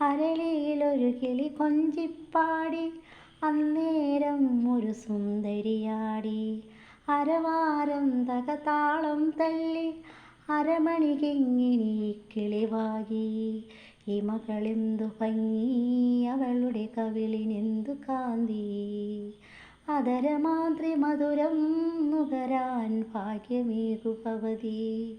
അരളിയിലൊരു കിളി കൊഞ്ചിപ്പാടി അന്നേരം ഒരു സുന്ദരിയാടി. അരവാരം തകതാളം തല്ലി അരമണി കിങ്ങിനി കിളിവാകി. ഇമകളെന്തു ഭംഗി അവളുടെ കവിളിനെന്തു കാന്തി. അതരമാതൃ മധുരം നുകരാൻ ഭാഗ്യമേകു ഭവതി.